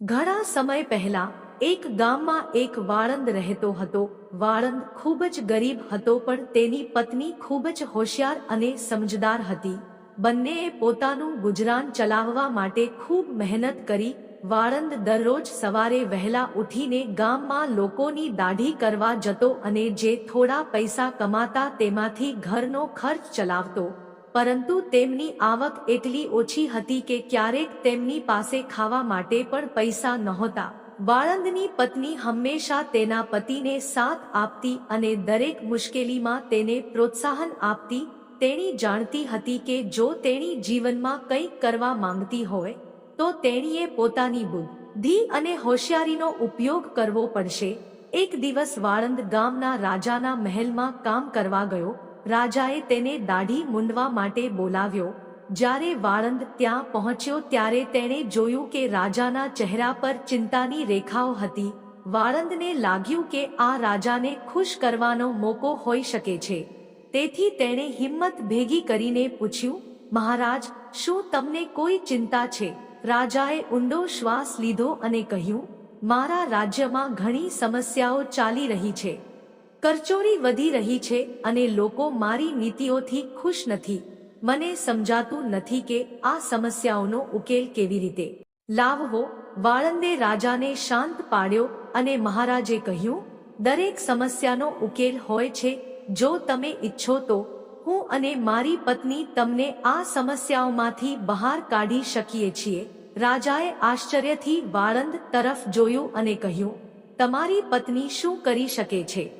ઘણા સમય પહેલા એક ગામમાં એક વાળંદ રહેતો હતો. વાળંદ ખૂબ જ ગરીબ હતો પણ તેની પત્ની ખૂબ જ હોશિયાર અને સમજદાર હતી. બંનેએ પોતાનું ગુજરાન ચલાવવા માટે ખૂબ મહેનત કરી. વાળંદ દરરોજ સવારે વહેલા ઉઠીને ગામમાં લોકોની દાઢી કરવા જતો અને જે થોડા પૈસા કમાતા તેમાંથી ઘરનો ખર્ચ ચલાવતો. પરંતુ તેમની આવક એટલી ઓછી હતી કે ક્યારેક તેમની પાસે ખાવા માટે પણ પૈસા નહોતા. વાળંદની પત્ની હંમેશા તેના પતિને સાથ આપતી અને દરેક મુશ્કેલીમાં તેને પ્રોત્સાહન આપતી તેણી જાણતી હતી કે જો તેણી જીવનમાં કંઈક કરવા માંગતી હોય, તો તેણીએ પોતાની બુદ્ધિ અને હોશિયારીનો ઉપયોગ કરવો પડશે. એક દિવસ વાળંદ ગામના રાજાના મહેલમાં કામ કરવા ગયો રાજાએ તેને દાઢી મૂંડવા માટે બોલાવ્યો. જ્યારે વાળંદ ત્યાં પહોંચ્યો ત્યારે તેણે જોયું કે રાજાના ચહેરા પર ચિંતાની રેખાઓ હતી. વાળંદને લાગ્યું કે આ રાજાને ખુશ કરવાનો મોકો હોઈ શકે છે. તેથી તેણે હિંમત ભેગી કરીને પૂછ્યું, મહારાજ, શું તમને કોઈ ચિંતા છે? રાજાએ ઊંડો શ્વાસ લીધો અને કહ્યું, મારા રાજ્યમાં ઘણી સમસ્યાઓ ચાલી રહી છે. કરચોરી વધી રહી છે અને લોકો મારી નીતિઓથી ખુશ નથી. મને સમજાતું નથી કે આ સમસ્યાઓનો ઉકેલ કેવી રીતે લાવવો. વાળંદે રાજાને શાંત પાડ્યો અને મહારાજે કહ્યું, દરેક સમસ્યાનો ઉકેલ હોય છે. જો તમે ઈચ્છો તો હું અને મારી પત્ની તમને આ સમસ્યાઓમાંથી બહાર કાઢી શકીએ છીએ. રાજાએ આશ્ચર્યથી વાળંદ તરફ જોયું અને કહ્યું, તમારી પત્ની શું કરી શકે છે?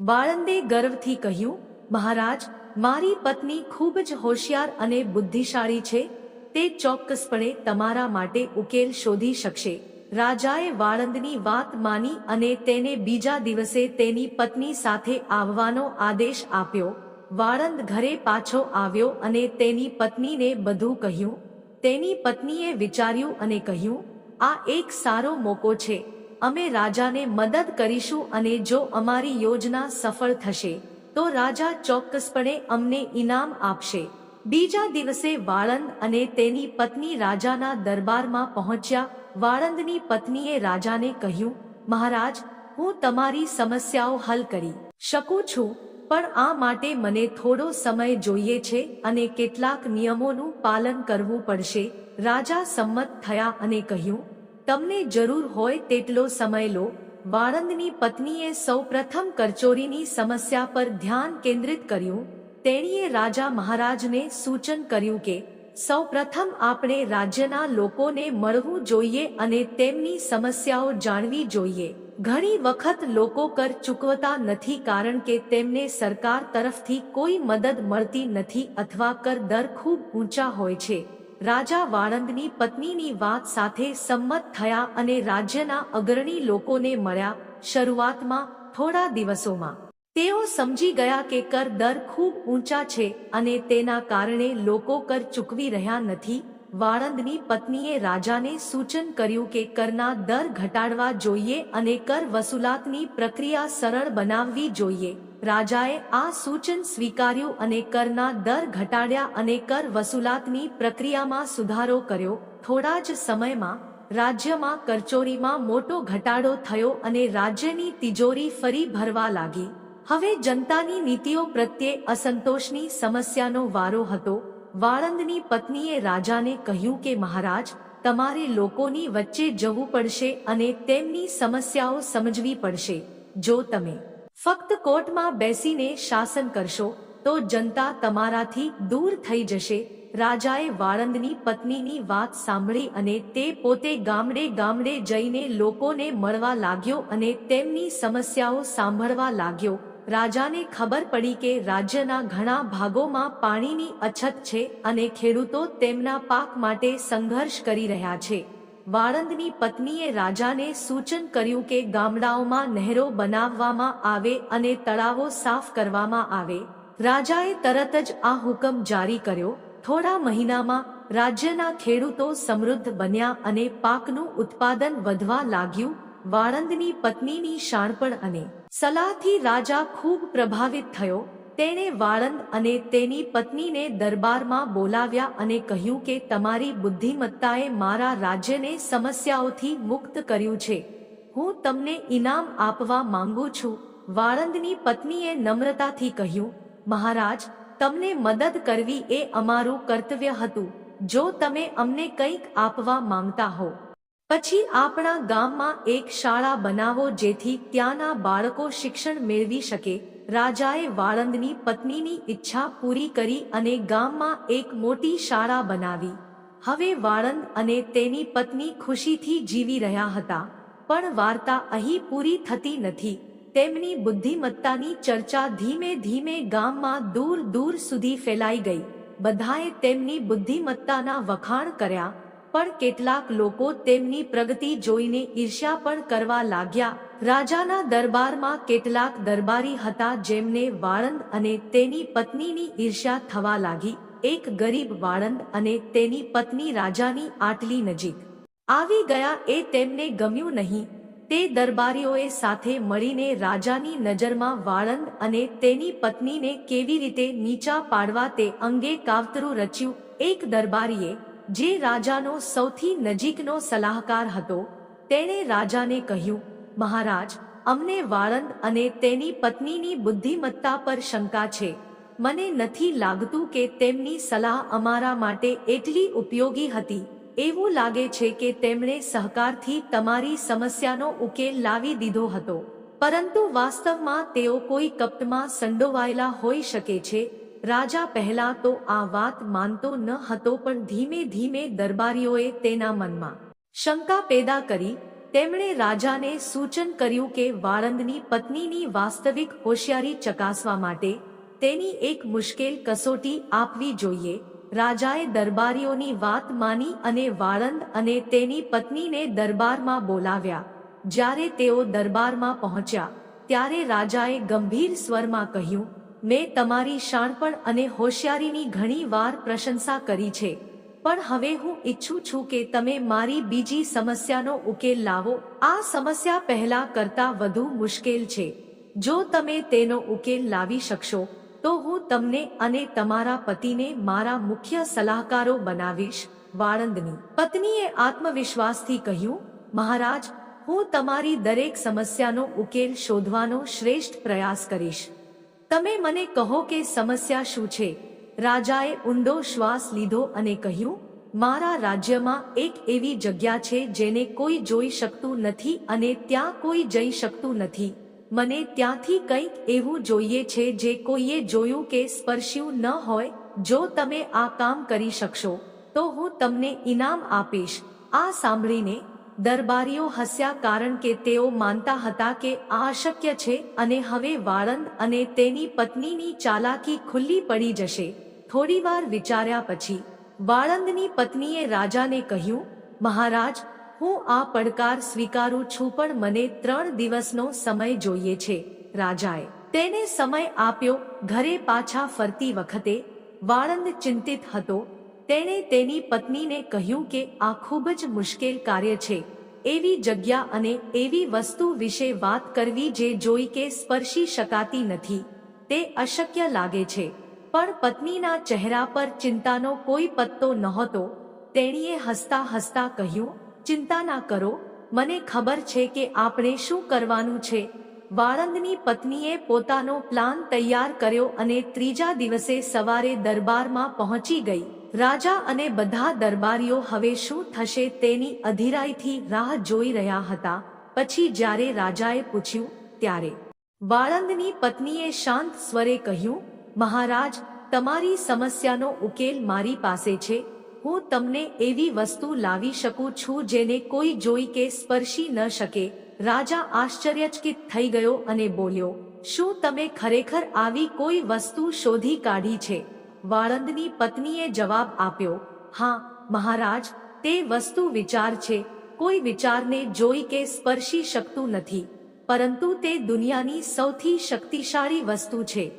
બાળંદે ગર્વથી કહ્યું, મહારાજ, મારી પત્ની ખૂબ જ હોશિયાર અને બુદ્ધિશાળી છે. તે ચોક્કસપણે તમારા માટે ઉકેલ શોધી શકશે. રાજાએ વાળંદની વાત માની અને તેને બીજા દિવસે તેની પત્ની સાથે આવવાનો આદેશ આપ્યો. વાળંદ ઘરે પાછો આવ્યો અને તેની પત્નીને બધું કહ્યું. તેની પત્નીએ વિચાર્યું અને કહ્યું, આ એક સારો મોકો છે. અમે રાજાને મદદ કરીશું અને જો અમારી યોજના સફળ થશે, તો રાજા ચોક્કસપણે અમને ઇનામ આપશે. બીજા દિવસે વાળંદ અને તેની પત્ની રાજાના દરબારમાં પહોંચ્યા. વાળંદની પત્નીએ રાજાને કહ્યું, મહારાજ, હું તમારી સમસ્યાઓ હલ કરી શકું છું, પણ આ માટે મને થોડો સમય જોઈએ છે અને કેટલાક નિયમોનું પાલન કરવું પડશે. રાજા સંમત થયા અને કહ્યું તમને જરૂર હોય તેટલો સમય લો. વાળંદની પત્નીએ સૌપ્રથમ કરચોરીની સમસ્યા પર ધ્યાન કેન્દ્રિત કર્યું. તેણીએ રાજા મહારાજને સૂચન કર્યું કે સૌપ્રથમ આપણે રાજ્યના લોકોને મળવું જોઈએ અને તેમની સમસ્યાઓ જાણવી જોઈએ. ઘણી વખત લોકો કર ચૂકવતા નથી કારણ કે તેમને સરકાર તરફથી કોઈ મદદ મળતી નથી અથવા કર દર ખૂબ ઊંચા હોય છે. રાજા વાળંદની પત્નીની વાત સાથે સંમત થયા અને રાજ્યના અગ્રણી લોકોને મળ્યા શરૂઆતમાં થોડા દિવસોમાં. તેઓ સમજી ગયા કે કર દર ખૂબ ઊંચા છે અને તેના કારણે લોકો કર ચૂકવી રહ્યા નથી. વાળંદની પત્નીએ રાજાને સૂચન કર્યું કે કરના દર ઘટાડવા જોઈએ અને કર વસૂલાતની પ્રક્રિયા સરળ બનાવવી જોઈએ. રાજાએ આ સૂચન સ્વીકાર્યું અને કરના દર ઘટાડ્યા અને કર વસૂલાતની પ્રક્રિયામાં સુધારો કર્યો. થોડા જ સમયમાં રાજ્યમાં કરચોરીમાં મોટો ઘટાડો થયો અને રાજ્યની તિજોરી ફરી ભરવા લાગી. હવે જનતાની નીતિઓ પ્રત્યે અસંતોષની સમસ્યાનો વારો હતો. વાળંદની પત્નીએ રાજાને કહ્યું કે, મહારાજ, તમારે લોકોની વચ્ચે જવું પડશે અને તેમની સમસ્યાઓ સમજવી પડશે. જો તમે ફક્ત કોર્ટમાં બેસીને શાસન કરશો, તો જનતા તમારાથી દૂર થઈ જશે. રાજાએ વાળંદની પત્નીની વાત સાંભળી અને તે પોતે ગામડે ગામડે જઈને લોકોને મળવા લાગ્યો અને તેમની સમસ્યાઓ સાંભળવા લાગ્યો. રાજાને ખબર પડી કે રાજ્યના ઘણા ભાગોમાં પાણીની અછત છે અને ખેડૂતો તેમના પાક માટે સંઘર્ષ કરી રહ્યા છે. વાળંદની પત્નીએ રાજાને સૂચન કર્યું કે ગામડાઓમાં નહેરો બનાવવામાં આવે અને તળાવો સાફ કરવામાં આવે. રાજાએ તરત જ આ હુકમ જારી કર્યો. થોડા મહિનામાં રાજ્યના ખેડૂતો સમૃદ્ધ બન્યા અને પાકનું ઉત્પાદન વધવા લાગ્યું. વાળંદની પત્નીની શાણપણ અને સલાહથી રાજા ખૂબ પ્રભાવિત થયો. તેણે વાળંદ અને તેની પત્નીને દરબારમાં બોલાવ્યા અને કહ્યું કે તમારી બુદ્ધિમત્તાએ મારા રાજ્યને સમસ્યાઓથી મુક્ત કર્યું છે. હું તમને ઇનામ આપવા માંગુ છું. વાળંદની પત્નીએ નમ્રતાથી કહ્યું, મહારાજ, તમને મદદ કરવી એ અમારું કર્તવ્ય હતું. જો તમે અમને કંઈક આપવા માંગતા હો પછી આપણા ગામમાં એક શાળા બનાવો જેથી ત્યાંના બાળકો શિક્ષણ મેળવી શકે. રાજાએ વાળંદની પત્નીની ઈચ્છા પૂરી કરી અને ગામમાં એક મોટી શાળા બનાવી. હવે વાળંદ અને તેની પત્ની ખુશીથી જીવી રહ્યા હતા. પણ વાર્તા અહીં પૂરી થતી નથી. તેમની બુદ્ધિમત્તાની ચર્ચા ધીમે ધીમે ગામમાં દૂર દૂર સુધી ફેલાઈ ગઈ. બધાએ તેમની બુદ્ધિમત્તાના વખાણ કર્યા. પણ કેટલાક લોકો તેમની પ્રગતિ જોઈને ઈર્ષ્યા પણ કરવા લાગ્યા. રાજાના દરબારમાં કેટલાક દરબારી હતા જેમને વાળંદ અને તેની પત્નીની ઈર્ષ્યા થવા લાગી. એક ગરીબ વાળંદ અને તેની પત્ની રાજાની આટલી નજીક. આવી ગયા એ તેમને ગમ્યું નહીં. તે દરબારીઓએ સાથે મળીને રાજાની નજરમાં વાળંદ અને તેની પત્નીને કેવી રીતે નીચા પાડવા તે અંગે કાવતરું રચ્યું. એક દરબારીએ જે રાજાનો સૌથી નજીકનો સલાહકાર હતો, તેણે રાજાને કહ્યું, મહારાજ, અમને વાળંદ અને તેની પત્નીની બુદ્ધિમત્તા પર શંકા છે. મને નથી લાગતું કે તેમની સલાહ અમારા માટે એટલી ઉપયોગી હતી. એવું લાગે છે કે તેમણે સહકારથી તમારી સમસ્યાનો ઉકેલ લાવી દીધો હતો. પરંતુ વાસ્તવમાં તેઓ કોઈ કપટમાં સંડોવાયેલા હોઈ શકે છે રાજા પહેલા તો આ વાત માનતો ન હતો પણ ધીમે ધીમે દરબારીઓએ તેના મનમાં શંકા પેદા કરી. તેમણે રાજાને સૂચન કર્યું કે વાળંદની પત્નીની વાસ્તવિક હોશિયારી ચકાસવા માટે તેની એક મુશ્કેલ કસોટી આપવી જોઈએ. રાજાએ દરબારીઓની વાત માની અને વાળંદ અને તેની પત્નીને દરબારમાં બોલાવ્યા. જ્યારે તેઓ દરબારમાં પહોંચ્યા, ત્યારે રાજાએ ગંભીર સ્વરમાં કહ્યું મેં તમારી શાણપણ અને હોશિયારીની ઘણી વાર પ્રશંસા કરી છે. પણ હવે હું ઈચ્છું છું કે તમે મારી બીજી સમસ્યાનો ઉકેલ લાવો. આ સમસ્યા પહેલા કરતા વધુ મુશ્કેલ છે. જો તમે તેનો ઉકેલ લાવી શકશો, તો હું તમને અને તમારા પતિને મારા મુખ્ય સલાહકારો બનાવીશ. વાળંદની પત્નીએ આત્મવિશ્વાસથી કહ્યું, મહારાજ, હું તમારી દરેક સમસ્યાનો ઉકેલ શોધવાનો શ્રેષ્ઠ પ્રયાસ કરીશ. તમે મને કહો કે સમસ્યા શું છે? રાજાએ ઊંડો શ્વાસ લીધો અને કહ્યું, મારા રાજ્યમાં એક એવી જગ્યા છે જેને કોઈ જોઈ શકતું નથી અને ત્યાં કોઈ જઈ શકતું નથી. મને ત્યાંથી કંઈક એવું જોઈએ છે જે કોઈએ જોયું કે સ્પર્શ્યું ન હોય, જો તમે આ કામ કરી શકશો, તો હું તમને ઇનામ આપીશ. આ સાંભળીને દરબારીઓ હસ્યા કારણ કે તેઓ માનતા હતા કે આ અશક્ય છે અને હવે વાળંદ અને તેની પત્નીની ચાલાકી ખુલ્લી પડી જશે. થોડીવાર વિચાર્યા પછી, વાળંદની પત્નીએ રાજાને કહ્યું, મહારાજ, હું આ પડકાર સ્વીકારું છું પણ મને ત્રણ દિવસનો સમય જોઈએ છે. રાજાએ તેને સમય આપ્યો, ઘરે પાછા ફરતી વખતે વાળંદ ચિંતિત હતો તેણે તેની પત્નીને કહ્યું કે આ ખૂબ જ મુશ્કેલ કાર્ય છે. એવી જગ્યા અને એવી વસ્તુ વિશે વાત કરવી જે જોઈ કે સ્પર્શી શકાતી નથી. તે અશક્ય લાગે છે. પણ પત્નીના ચહેરા પર ચિંતાનો કોઈ પત્તો નહોતો. તેણીએ હસતા હસતા કહ્યું, ચિંતા ના કરો. મને ખબર છે કે આપણે શું કરવાનું છે. વાળંદની પત્નીએ પોતાનો પ્લાન તૈયાર કર્યો અને ત્રીજા દિવસે સવારે દરબારમાં પહોંચી ગઈ. રાજા અને બધા દરબારીઓ હવે શું થશે તેની અધિરાઈથી રાહ જોઈ રહ્યા હતા. પછી જ્યારે રાજાએ પૂછ્યું, ત્યારે? વાળંદની પત્નીએ શાંત સ્વરે કહ્યું, મહારાજ, તમારી સમસ્યાનો ઉકેલ મારી પાસે છે. હું તમને એવી વસ્તુ લાવી શકું છું જેને કોઈ જોઈ કે સ્પર્શી ન શકે. રાજા આશ્ચર્યચકિત થઈ ગયો અને બોલ્યો, શું તમે ખરેખર આવી કોઈ વસ્તુ શોધી કાઢી છે? વાળંદની પત્નીએ જવાબ આપ્યો, હા, મહારાજ, તે વસ્તુ વિચાર છે. કોઈ વિચારને જોઈ કે સ્પર્શી શકતું નથી. પરંતુ તે દુનિયાની સૌથી શક્તિશાળી વસ્તુ છે.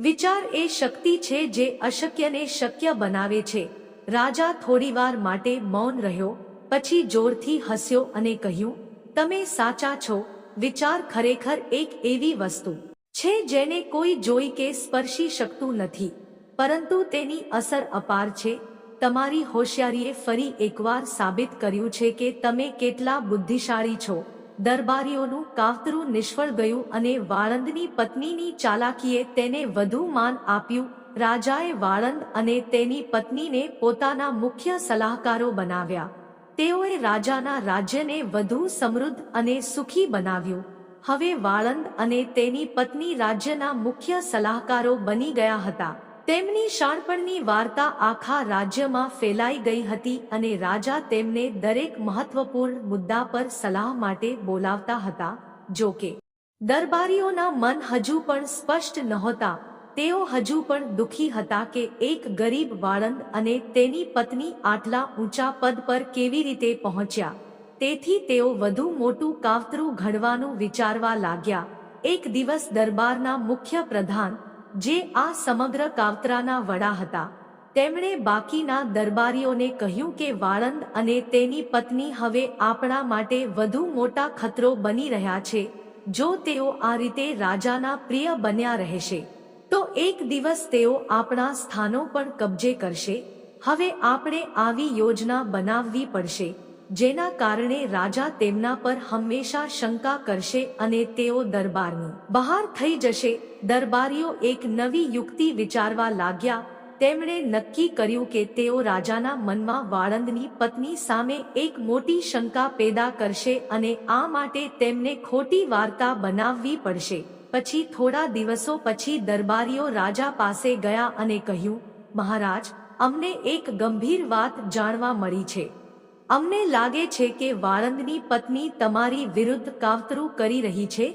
વિચાર એ શક્તિ છે જે અશક્યને શક્ય બનાવે છે. રાજા થોડીવાર માટે મૌન રહ્યો, પછી જોરથી હસ્યો અને કહ્યું, તમે સાચા છો. વિચાર ખરેખર એક એવી વસ્તુ છે જેને કોઈ જોઈ કે સ્પર્શી શકતું નથી. પરંતુ તેની અસર અપાર છે. તમારી હોશિયારીએ ફરી એકવાર સાબિત કર્યું છે કે તમે કેટલા બુદ્ધિશાળી છો. દરબારીઓનું કાવતરું નિષ્ફળ ગયું અને વાળંદની પત્નીની ચાલાકીએ તેને વધુ માન આપ્યું. રાજાએ વાળંદ અને તેની પત્નીને પોતાના મુખ્ય સલાહકારો બનાવ્યા. તેઓએ રાજાના રાજ્યને વધુ સમૃદ્ધ અને સુખી બનાવ્યું. હવે વાળંદ અને તેની પત્ની રાજ્યના મુખ્ય સલાહકારો બની ગયા હતા. તેમની શાણપણની વાર્તા આખા રાજ્યમાં ફેલાઈ ગઈ હતી અને રાજા તેમને દરેક મહત્વપૂર્ણ મુદ્દા પર સલાહ માટે બોલાવતા હતા. જો કે, દરબારીઓના મન હજુ પણ સ્પષ્ટ નહોતા. તેઓ હજુ પણ દુખી હતા કે એક ગરીબ વાળંદ અને તેની પત્ની આટલા ઊંચા પદ પર કેવી રીતે પહોંચ્યા. તેથી તેઓ વધુ મોટું કાવતરું ઘડવાનું વિચારવા લાગ્યા. એક દિવસ દરબારના મુખ્ય પ્રધાન જે આ સમગ્ર કાવતરાના વડા હતા. તેમણે બાકીના દરબારીઓને કહ્યું કે વાળંદ અને તેની પત્ની હવે આપણા માટે વધુ મોટા ખતરો બની રહ્યા છે. જો તેઓ આ રીતે રાજાના પ્રિય બન્યા રહેશે, તો એક દિવસ તેઓ આપણા સ્થાનો પણ કબજે કરશે. હવે આપણે આવી યોજના બનાવવી પડશે. જેના કારણે રાજા તેમના પર હંમેશા શંકા કરશે અને તેઓ દરબારની બહાર થઈ જશે. દરબારીઓ એક નવી યુક્તિ વિચારવા લાગ્યા. તેમણે નક્કી કર્યું કે તેઓ રાજાના મનમાં વાળંદની પત્ની સામે એક મોટી શંકા પેદા કરશે અને આ માટે તેમને ખોટી વાર્તા બનાવવી પડશે. પછી થોડા દિવસો પછી દરબારીઓ રાજા પાસે ગયા અને કહ્યું, મહારાજ, અમને એક ગંભીર વાત જાણવા મળી છે. અમને લાગે છે કે વાળંદની પત્ની તમારી વિરુદ્ધ કાવતરું કરી રહી છે,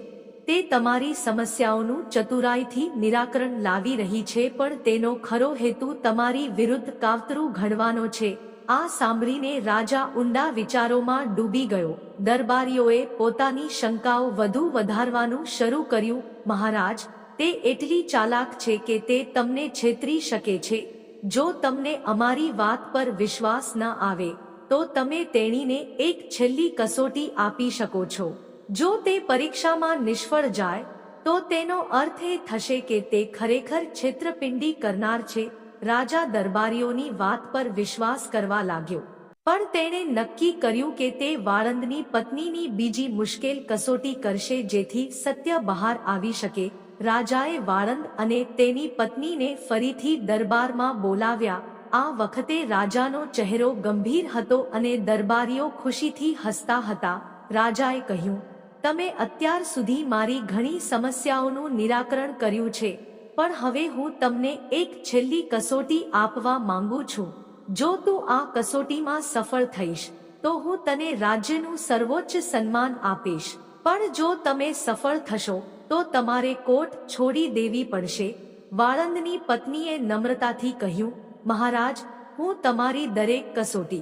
તે તમારી સમસ્યાઓનું ચતુરાઈથી નિરાકરણ લાવી રહી છે, પણ તેનો ખરો હેતુ તમારી વિરુદ્ધ કાવતરું ઘડવાનો છે. આ સાંભળીને રાજા ઊંડા વિચારોમાં ડૂબી ગયો. દરબારીઓએ પોતાની શંકાઓ વધુ વધારવાનું શરૂ કર્યું. મહારાજ, તે એટલી ચાલાક છે કે તે તમને છેતરી શકે છે. જો તમને અમારી વાત પર વિશ્વાસ ન આવે તો તમે તેણીને એક છેલ્લી કસોટી આપી શકો છો. જો તે પરીક્ષામાં નિષ્ફળ જાય, તો તેનો અર્થ એ થશે કે તે ખરેખર છેતરપિંડી કરનાર છે. રાજા દરબારીઓની વાત પર વિશ્વાસ કરવા લાગ્યો. પણ તેણે નક્કી કર્યું કે તે વાળંદની પત્નીની બીજી મુશ્કેલ કસોટી કરશે જેથી સત્ય બહાર આવી શકે. રાજાએ વાળંદ અને તેની પત્નીને ફરીથી દરબારમાં બોલાવ્યા. આ વખતે રાજાનો ચહેરો ગંભીર હતો અને દરબારીઓ ખુશીથી હસતા હતા. રાજાએ કહ્યું, તમે અત્યાર સુધી મારી ઘણી સમસ્યાઓનું નિરાકરણ કર્યું છે, પણ હવે હું તમને એક છેલ્લી કસોટી આપવા માંગુ છું. જો તું આ કસોટીમાં સફળ થઈશ, તો હું તને રાજ્યનું સર્વોચ્ચ સન્માન આપીશ. પણ જો તમે સફળ થશો, તો તમારે કોટ છોડી દેવી પડશે. વાળંદની પત્નીએ નમ્રતાથી કહ્યું મહારાજ, હું તમારી દરેક કસોટી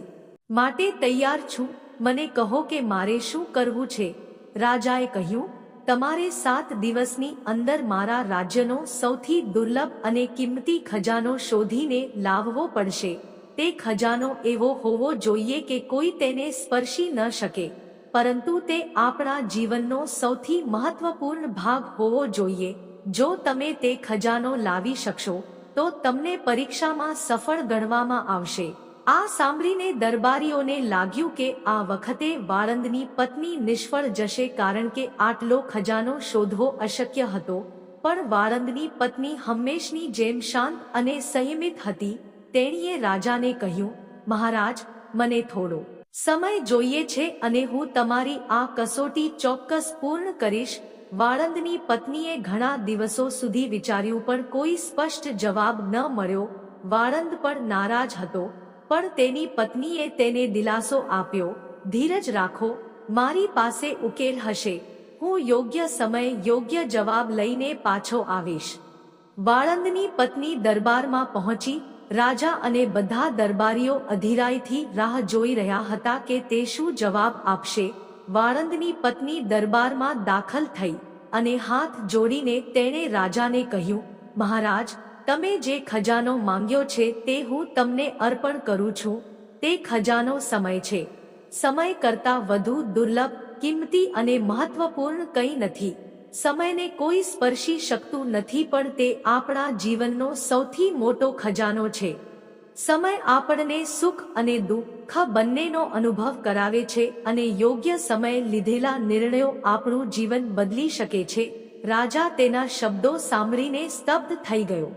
માટે તૈયાર છું. મને કહો કે મારે શું કરવું છે? રાજાએ કહ્યું, તમારે સાત દિવસની અંદર મારા રાજ્યનો સૌથી દુર્લભ અને કિંમતી ખજાનો શોધીને લાવવો પડશે. તે ખજાનો એવો હોવો જોઈએ કે કોઈ તેને સ્પર્શી ન શકે. પરંતુ તે આપણા જીવનનો સૌથી મહત્વપૂર્ણ ભાગ હોવો જોઈએ. જો તમે તે ખજાનો લાવી શકશો તો તમને પરીક્ષામાં સફળ ગણવામાં આવશે. આ સાંભળીને દરબારીઓને લાગ્યું કે આ વખતે વાળંદની પત્ની નિષ્ફળ જશે કારણ કે આટલો ખજાનો શોધવો અશક્ય હતો. પણ વાળંદની પત્ની હંમેશની જેમ શાંત અને સંયમિત હતી. તેણીએ રાજાને કહ્યું, મહારાજ, મને થોડો સમય જોઈએ છે અને હું તમારી આ કસોટી ચોક્કસ પૂર્ણ કરીશ. વાળંદની પત્નીએ ઘણા દિવસો સુધી વિચાર્યું પણ કોઈ સ્પષ્ટ જવાબ ન મળ્યો. વાળંદ પણ નારાજ હતો, પણ તેની પત્નીએ તેને દિલાસો આપ્યો, ધીરજ રાખો, મારી પાસે ઉકેલ હશે. હું યોગ્ય સમય યોગ્ય જવાબ લઈને પાછો આવીશ. વાળંદની પત્ની દરબારમાં પહોંચી, રાજા અને બધા દરબારીઓ અધિરાઈથી રાહ જોઈ રહ્યા હતા કે તે શું જવાબ આપશે. વાળંદની પત્ની દરબારમાં દાખલ થઈ અને હાથ જોડીને તેણે રાજાને કહ્યું, મહારાજ, તમે જે ખજાનો માંગ્યો છે તે હું તમને અર્પણ કરું છું. તે ખજાનો સમય છે. સમય કરતા વધુ દુર્લભ, કિંમતી અને મહત્વપૂર્ણ કંઈ નથી. સમયને કોઈ સ્પર્શી શકતું નથી પણ તે આપણા જીવનનો સૌથી મોટો ખજાનો છે. સમય આપણને સુખ અને દુઃખ બંનેનો અનુભવ કરાવે છે અને યોગ્ય સમયે લીધેલા નિર્ણયો આપણું જીવન બદલી શકે છે. રાજા તેના શબ્દો સાંભળીને સ્તબ્ધ થઈ ગયો.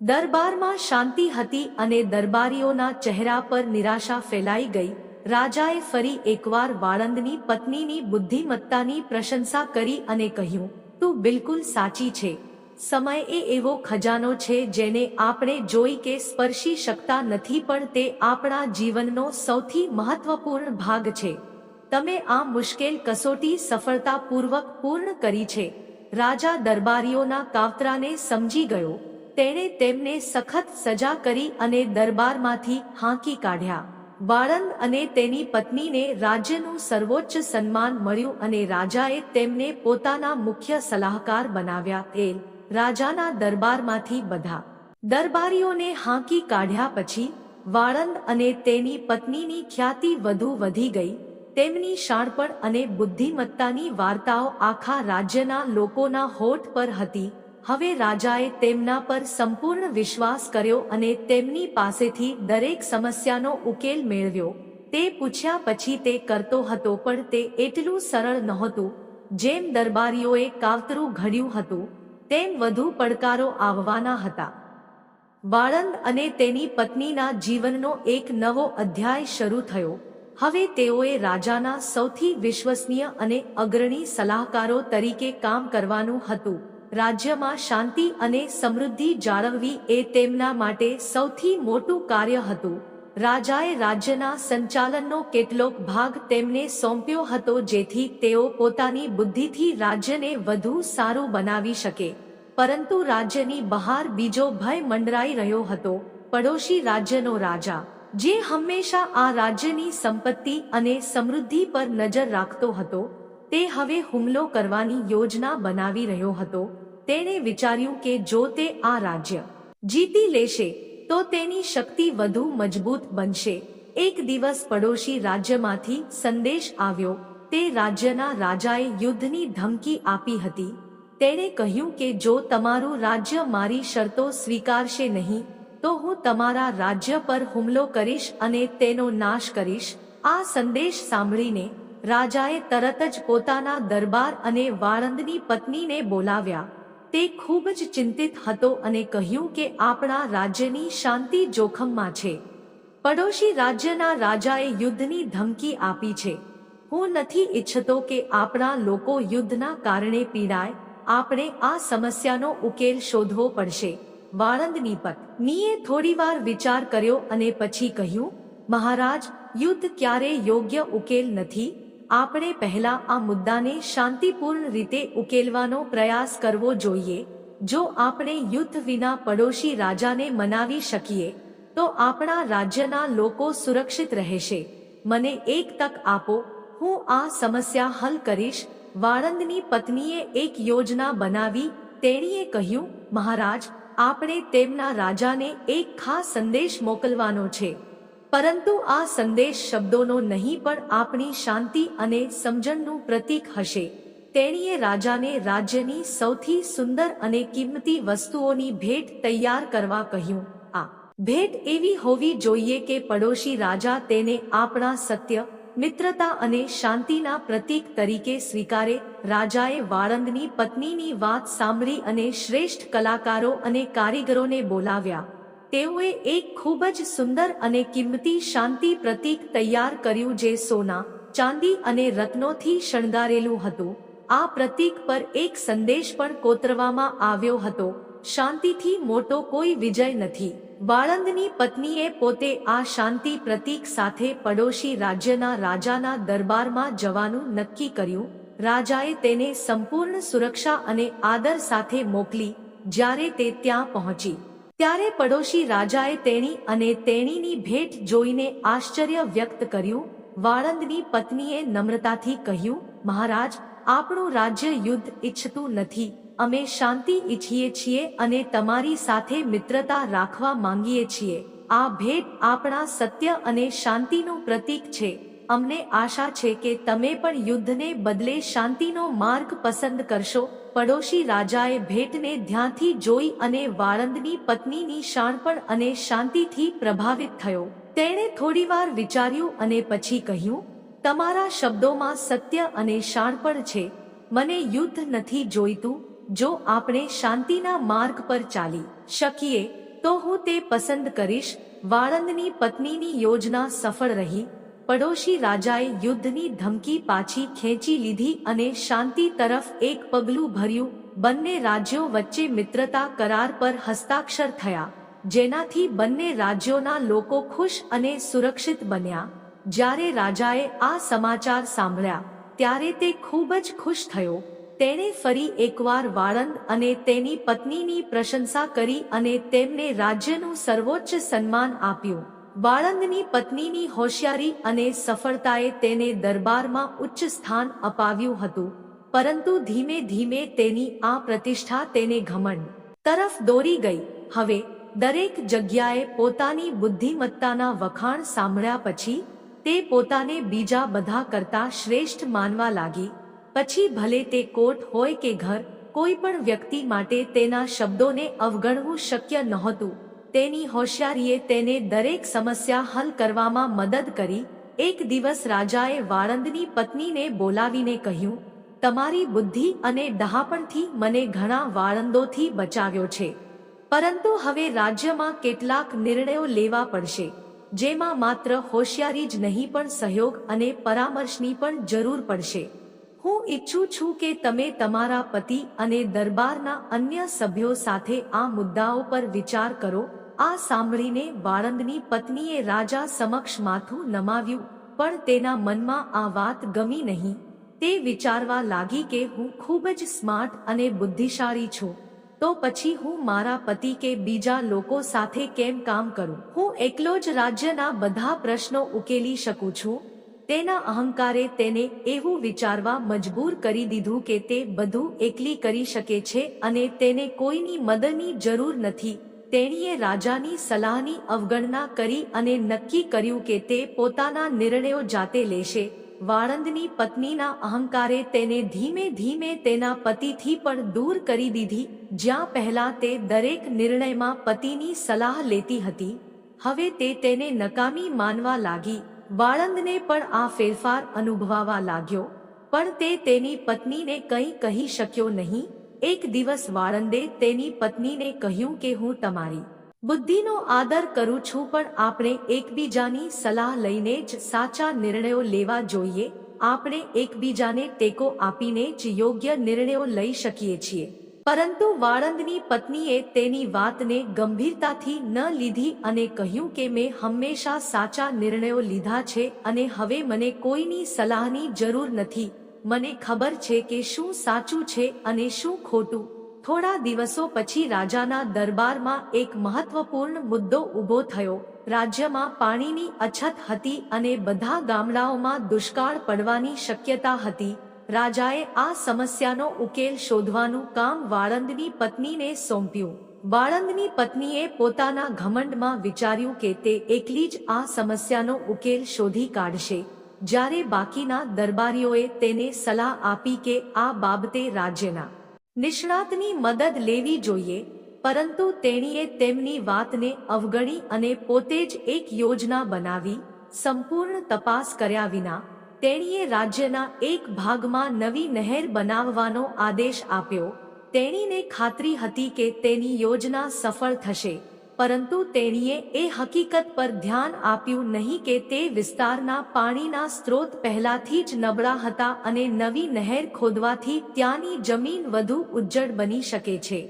દરબારમાં શાંતિ હતી અને દરબારીઓના ચહેરા પર નિરાશા ફેલાઈ ગઈ. રાજાએ ફરી એકવાર વાળંદની પત્નીની બુદ્ધિમત્તાની પ્રશંસા કરી અને કહ્યું, તું બિલકુલ સાચી છે. સમય એ એવો ખજાનો છે જેને આપણે જોઈ કે સ્પર્શી શકતા નથી પણ તે આપણા જીવનનો સૌથી મહત્વપૂર્ણ ભાગ છે. તમે આ મુશ્કેલ કસોટી સફળતાપૂર્વક પૂર્ણ કરી છે. રાજા દરબારીઓના કાવતરાને સમજી ગયો. તેણે તેમને સખત સજા કરી અને દરબારમાંથી હાંકી કાઢ્યા. વાળંદ અને તેની પત્નીને રાજ્યનું સર્વોચ્ચ સન્માન મળ્યું અને રાજાએ તેમને પોતાના મુખ્ય સલાહકાર બનાવ્યા. તે રાજાના દરબારમાંથી બધા. દરબારીઓને હાંકી કાઢ્યા પછી, વાળંદ અને તેની પત્નીની ખ્યાતિ વધુ વધી ગઈ, તેમની શાણપણ અને બુદ્ધિમત્તાની વાર્તાઓ આખા રાજ્યના લોકોના હોઠ પર હતી. હવે રાજાએ તેમના પર સંપૂર્ણ વિશ્વાસ કર્યો અને તેમની પાસેથી દરેક સમસ્યાનો ઉકેલ મેળવ્યો. તે પૂછ્યા પછી તે કરતો હતો, પણ તે એટલું સરળ નહોતું, જેમ દરબારીઓએ કાવતરું ઘડ્યું હતું. તેમ વધુ પડકારો આવવાના હતા. બાળંદ અને તેની પત્નીના જીવનનો એક નવો અધ્યાય શરૂ થયો. હવે તેઓએ રાજાના સૌથી વિશ્વસનીય અને અગ્રણી સલાહકારો તરીકે કામ કરવાનું હતું. રાજ્યમાં શાંતિ અને સમૃદ્ધિ જાળવવી એ તેમના માટે સૌથી મોટું કાર્ય હતું. રાજાએ રાજ્યના સંચાલનનો કેટલોક ભાગ તેમને સોંપ્યો હતો જેથી તેઓ પોતાની બુદ્ધિથી રાજ્યને વધુ સારું બનાવી શકે. પરંતુ રાજ્યની બહાર બીજો ભય મંડરાઈ રહ્યો હતો. પડોશી રાજ્યનો રાજા, જે હંમેશા આ રાજ્યની સંપત્તિ અને સમૃદ્ધિ પર નજર રાખતો હતો, તે હવે હુમલો કરવાની યોજના બનાવી રહ્યો હતો. તેણે વિચાર્યું કે જો તે આ રાજ્ય જીતી લેશે તો તેની શક્તિ વધુ મજબૂત બનશે. એક દિવસ પડોશી રાજ્યમાંથી સંદેશ આવ્યો. તે રાજ્યના રાજાએ યુદ્ધની ધમકી આપી હતી. તેણે કહ્યું કે જો તમારું રાજ્ય મારી શરતો સ્વીકારશે નહીં, તો હું તમારા રાજ્ય પર હુમલો કરીશ અને તેનો નાશ કરીશ. આ સંદેશ સાંભળીને રાજાએ તરત જ પોતાના દરબાર અને વાળંદની પત્નીને બોલાવ્યા. તે ખૂબ જ ચિંતિત હતો અને કહ્યું કે આપણા રાજ્યની શાંતિ જોખમમાં છે. પડોશી રાજ્યના રાજાએ યુદ્ધની ધમકી આપી છે. હું નથી ઈચ્છતો કે આપણા લોકો યુદ્ધના કારણે પીડાય. આપણે આ સમસ્યાનો ઉકેલ શોધવો પડશે. વાળંદની પત્નીએ થોડીવાર વિચાર કર્યો અને પછી કહ્યું, મહારાજ, યુદ્ધ ક્યારે યોગ્ય ઉકેલ નથી? આપણે પહેલા આ મુદ્દાને શાંતિપૂર્ણ રીતે ઉકેલવાનો પ્રયાસ કરવો જોઈએ. જો આપણે યુદ્ધ વિના પડોશી રાજાને મનાવી શકીએ, તો આપણા રાજ્યના લોકો સુરક્ષિત રહેશે. મને એક તક આપો, હું આ સમસ્યા હલ કરીશ. વાળંદની પત્નીએ એક યોજના બનાવી, તેણીએ કહ્યું, મહારાજ, આપણે તેમના રાજાને એક ખાસ સંદેશ મોકલવાનો છે. પરંતુ આ સંદેશ શબ્દોનો નહીં પણ આપણી શાંતિ અને સમજણનું પ્રતીક હશે. તેણીએ રાજાને રાજ્યની સૌથી સુંદર અને કિંમતી વસ્તુઓની ભેટ તૈયાર કરવા કહ્યું. આ ભેટ એવી હોવી જોઈએ કે પડોશી રાજા તેને આપણા સત્ય, મિત્રતા અને શાંતિના પ્રતીક તરીકે સ્વીકારે. રાજાએ વાળંદની પત્નીની વાત સાંભળી અને શ્રેષ્ઠ કલાકારો અને કારીગરોને બોલાવ્યા. તેઓએ એક ખૂબ જ સુંદર અને કિંમતી શાંતિ પ્રતીક તૈયાર કર્યું જે સોના, ચાંદી અને રત્નોથી શણગારેલું હતું. આ પ્રતીક પર એક સંદેશ પણ કોતરવામાં આવ્યો હતો. શાંતિથી મોટો કોઈ વિજય નથી. વાળંદની પત્નીએ પોતે આ શાંતિ પ્રતીક સાથે પડોશી રાજ્યના રાજાના દરબારમાં જવાનું નક્કી કર્યું. રાજાએ તેને સંપૂર્ણ સુરક્ષા અને આદર સાથે મોકલી, જ્યારે તે ત્યાં પહોંચી. ત્યારે પડોશી રાજાએ તેણી અને તેણીની ભેટ જોઈને આશ્ચર્ય વ્યક્ત કર્યું. વાળંદની પત્નીએ નમ્રતાથી કહ્યું, મહારાજ, આપણું રાજ્ય યુદ્ધ ઈચ્છતું નથી. અમે શાંતિ ઈચ્છીએ છીએ અને તમારી સાથે મિત્રતા રાખવા માંગીએ છીએ. આ ભેટ આપણા સત્ય અને શાંતિનું પ્રતીક છે. અમને આશા છે કે તમે પણ યુદ્ધને બદલે શાંતિનો માર્ગ પસંદ કરશો. પડોશી રાજાએ ભેટને ધ્યાનથી જોઈ અને વાળંદની પત્નીની શાણપણ અને શાંતિથી પ્રભાવિત થયો. તેણે થોડીવાર વિચાર્યું અને પછી કહ્યું, તમારા શબ્દોમાં સત્ય અને શાણપણ છે. મને યુદ્ધ નથી જોઈતું. જો આપણે શાંતિના માર્ગ પર ચાલી શકીએ, તો હું તે પસંદ કરીશ. વાળંદની પત્નીની યોજના સફળ રહી. પડોશી રાજાએ યુદ્ધની ધમકી પાછી ખેંચી લીધી અને શાંતિ તરફ એક પગલું ભર્યું. બંને રાજ્યો વચ્ચે મિત્રતા કરાર પર હસ્તાક્ષર થયા, જેનાથી બંને રાજ્યોના લોકો ખુશ અને સુરક્ષિત બન્યા. જ્યારે રાજાએ આ સમાચાર સાંભળ્યા, ત્યારે તે ખૂબ જ ખુશ થયો. તેણે ફરી એકવાર વાળંદ અને તેની પત્નીની પ્રશંસા કરી અને તેમને રાજ્યનું સર્વોચ્ચ સન્માન આપ્યું. વાળંદની પત્નીની હોશિયારી અને સફળતાએ તેને દરબારમાં ઉચ્ચ સ્થાન અપાવ્યું હતું, પરંતુ ધીમે ધીમે તેની આ પ્રતિષ્ઠા તેને ઘમંડ તરફ દોરી ગઈ. હવે, દરેક જગ્યાએ પોતાની બુદ્ધિમત્તાના વખાણ સાંભળ્યા પછી, તે પોતાને બીજા બધા કરતા શ્રેષ્ઠ માનવા લાગી. પછી ભલે તે કોટ હોય કે ઘર, કોઈ પણ વ્યક્તિ માટે તેના શબ્દોને અવગણવું શક્ય નહોતું. તેની હોશિયારીએ તેને દરેક સમસ્યા હલ કરવામાં મદદ કરી. એક દિવસ રાજાએ વાળંદની પત્નીને બોલાવીને કહ્યું, તમારી બુદ્ધિ અને ડહાપણથી મને ઘણા વાળંદોથી બચાવ્યો છે. પરંતુ હવે રાજ્યમાં કેટલાક નિર્ણયો લેવા પડશે. જેમાં માત્ર હોશિયારી જ નહીં પણ સહયોગ અને પરામર્શની પણ જરૂર પડશે. હું ઈચ્છું છું કે તમે તમારા પતિ અને દરબારના અન્ય સભ્યો સાથે આ મુદ્દાઓ પર વિચાર કરો આ સાંભળીને વાળંદની પત્નીએ રાજા સમક્ષ માથું નમાવ્યું, પણ તેના મનમાં આ વાત ગમી નહીં. તે વિચારવા લાગી કે હું ખૂબ જ સ્માર્ટ અને બુદ્ધિશાળી છું. તો પછી હું મારા પતિ કે બીજા લોકો સાથે કેમ કામ કરું? હું એકલો જ રાજ્યના બધા પ્રશ્નો ઉકેલી શકું છું? તેના અહંકારે તેને એવું વિચારવા મજબૂર કરી દીધું કે તે બધું એકલી કરી શકે છે અને તેને કોઈની મદદની જરૂર નથી. તેણીએ રાજાની સલાહની અવગણના કરી અને નક્કી કર્યું કે તે પોતાના નિર્ણયો જાતે લેશે. વાળંદની પત્નીના અહંકારે તેને ધીમે ધીમે તેના પતિથી પણ દૂર કરી દીધી, જ્યાં પહેલા તે દરેક નિર્ણયમાં પતિની સલાહ લેતી હતી. હવે તે તેને નકામી માનવા લાગી. વાળંદને પણ આ ફેરફાર અનુભવાવા લાગ્યો. પણ તે તેની પત્નીને કંઈ કહી શક્યો નહીં. એક દિવસ વાળંદે તેની પત્નીને કહ્યું કે હું તમારી બુદ્ધિનો આદર કરું છું, પણ આપણે એકબીજાની સલાહ લઈને જ સાચા નિર્ણયો લેવા જોઈએ. આપણે એકબીજાને ટેકો આપીને જ યોગ્ય નિર્ણયો લઈ શકીએ છીએ. પરંતુ વાળંદની પત્નીએ તેની વાતને ગંભીરતાથી ન લીધી અને કહ્યું કે મેં હંમેશા સાચા નિર્ણયો લીધા છે અને હવે મને કોઈની સલાહની જરૂર નથી. મને ખબર છે કે શું સાચું છે અને શું ખોટું. થોડા દિવસો પછી રાજાના દરબારમાં એક મહત્વપૂર્ણ મુદ્દો ઊભો થયો. રાજ્યમાં પાણીની અછત હતી અને બધા ગામડાઓમાં દુષ્કાળ પડવાની શક્યતા હતી. રાજાએ આ સમસ્યાનો ઉકેલ શોધવાનું કામ વાળંદની પત્નીને સોંપ્યું. વાળંદની પત્નીએ પોતાના ઘમંડમાં વિચાર્યું કે તે એકલી જ આ સમસ્યાનો ઉકેલ શોધી કાઢશે. જ્યારે બાકીના દરબારીઓએ તેને સલાહ આપી કે આ બાબતે રાજ્યના નિષ્ણાતની મદદ લેવી જોઈએ, પરંતુ તેણીએ તેમની વાતને અવગણી અને પોતે જ એક યોજના બનાવી, સંપૂર્ણ તપાસ કર્યા વિના તેણીએ રાજ્યના એક ભાગમાં નવી નહેર બનાવવાનો આદેશ આપ્યો. તેણીને ખાતરી હતી કે તેની યોજના સફળ થશે. પરંતુ તેણીએ એ હકીકત પર ધ્યાન આપ્યું નહીં કે તે વિસ્તારના પાણીના સ્ત્રોત પહેલાથી જ નબળા હતા અને નવી નહેર ખોદવાથી ત્યાંની જમીન વધુ ઉજ્જડ બની શકે છે.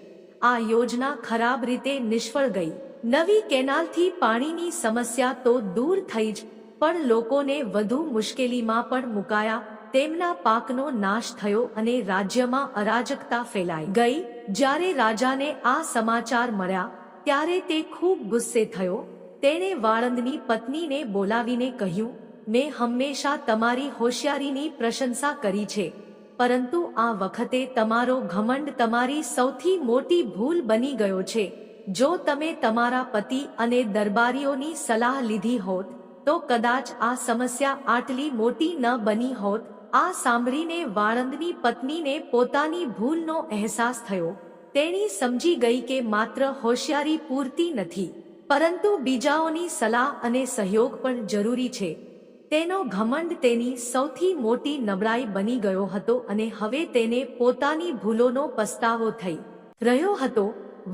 આ યોજના ખરાબ રીતે નિષ્ફળ ગઈ. નવી કેનાલથી પાણીની સમસ્યા તો દૂર થઈ જ, પણ લોકોને વધુ મુશ્કેલીમાં પણ મુકાયા. તેમના પાકનો નાશ થયો અને રાજ્યમાં અરાજકતા ફેલાઈ ગઈ. જ્યારે રાજાને આ સમાચાર મળ્યા ત્યારે તે ખૂબ ગુસ્સે થયો. તેણે વાળંદની પત્નીને બોલાવીને કહ્યું, મેં હંમેશા તમારી હોશિયારીની પ્રશંસા કરી છે, પરંતુ આ વખતે તમારો ઘમંડ તમારી સૌથી મોટી ભૂલ બની ગયો છે. જો તમે તમારા પતિ અને દરબારીઓની સલાહ લીધી હોત, તો કદાચ આ સમસ્યા આટલી મોટી ન બની હોત. આ સાંભળીને વાળંદની પત્નીને પોતાની ભૂલનો અહેસાસ થયો. તેણી સમજી ગઈ કે માત્ર હોશિયારી પૂરતી નથી, પરંતુ બીજાઓની સલાહ અને સહયોગ પણ જરૂરી છે. તેનો ઘમંડ તેની સૌથી મોટી નબળાઈ બની ગયો હતો અને હવે તેને પોતાની ભૂલોનો પસ્તાવો થઈ રહ્યો હતો.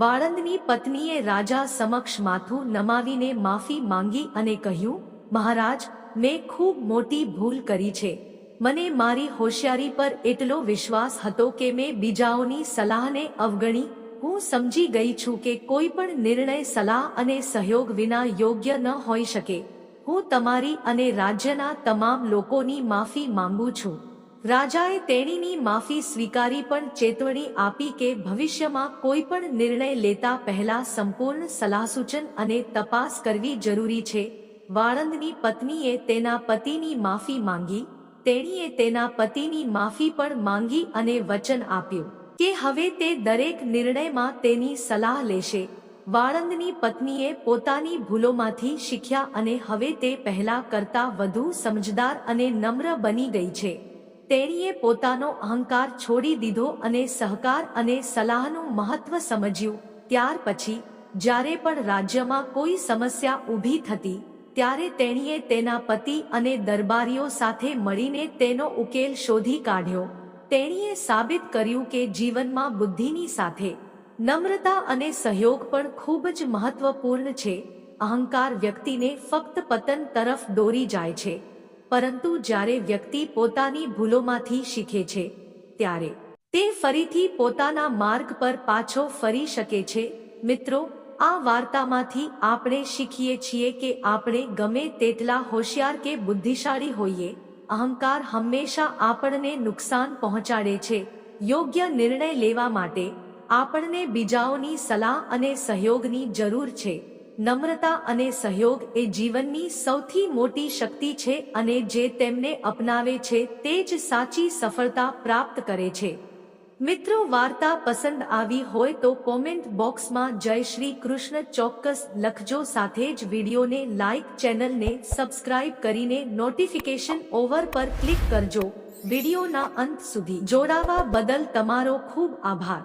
વાળંદની પત્નીએ રાજા સમક્ષ માથું નમાવીને માફી માંગી અને કહ્યું, મહારાજ, મેં ખૂબ મોટી ભૂલ કરી છે. મને મારી હોશિયારી પર એટલો વિશ્વાસ હતો કે મેં બીજાઓની સલાહને અવગણી. હું સમજી ગઈ છું કે કોઈ પણ નિર્ણય સલાહ અને સહયોગ વિના યોગ્ય ન હોઈ શકે. હું તમારી અને રાજ્યના તમામ લોકોની માફી માંગુ છું. રાજાએ તેણીની માફી સ્વીકારી પણ ચેતવણી આપી કે ભવિષ્યમાં કોઈ પણ નિર્ણય લેતા પહેલા સંપૂર્ણ સલાહસૂચન અને તપાસ કરવી જરૂરી છે. વાળંદની પત્નીએ તેના પતિની માફી માંગી. તેણીએ તેના પતિની માફી પણ માંગી અને વચન આપ્યું કે હવે તે દરેક નિર્ણયમાં તેની સલાહ લેશે. વાળંદની પત્નીએ પોતાની ભૂલોમાંથી શીખ્યા અને હવે તે પહેલા કરતા વધુ સમજદાર અને નમ્ર બની ગઈ છે. તેણીએ પોતાનો અહંકાર છોડી દીધો અને સહકાર અને સલાહનું મહત્વ સમજ્યું. ત્યાર પછી, જ્યારે પણ રાજ્યમાં કોઈ સમસ્યા ઊભી થતી ત્યારે તેણીએ તેના પતિ અને દરબારીઓ સાથે મળીને તેનો ઉકેલ શોધી કાઢ્યો. તેણીએ સાબિત કર્યું કે જીવનમાં બુદ્ધિની સાથે નમ્રતા અને સહયોગ પણ ખૂબ જ મહત્વપૂર્ણ છે. અહંકાર વ્યક્તિને ફક્ત પતન તરફ દોરી જાય છે. પરંતુ જ્યારે વ્યક્તિ પોતાની ભૂલોમાંથી શીખે છે, ત્યારે તે ફરીથી પોતાના માર્ગ પર પાછો ફરી શકે છે. મિત્રો આ વાર્તામાંથી આપણે શીખીએ છીએ કે આપણે ગમે તેટલા હોશિયાર કે બુદ્ધિશાળી હોઈએ, અહંકાર હંમેશા આપણને નુકસાન પહોંચાડે છે. યોગ્ય નિર્ણય લેવા માટે આપણને બીજાઓની સલાહ અને સહયોગની જરૂર છે. નમ્રતા અને સહયોગ એ જીવનની સૌથી મોટી શક્તિ છે અને જે તેમને અપનાવે છે તે જ સાચી સફળતા પ્રાપ્ત કરે છે. મિત્રો, વાર્તા પસંદ આવી હોય તો કોમેન્ટ બોક્સમાં જય શ્રી કૃષ્ણ ચોક્કસ લખજો. સાથે જ વિડીયોને લાઇક ચેનલને સબસ્ક્રાઇબ કરીને નોટિફિકેશન ઓવર પર ક્લિક કરજો. વિડીયોના અંત સુધી જોડાવા બદલ તમારો ખૂબ આભાર.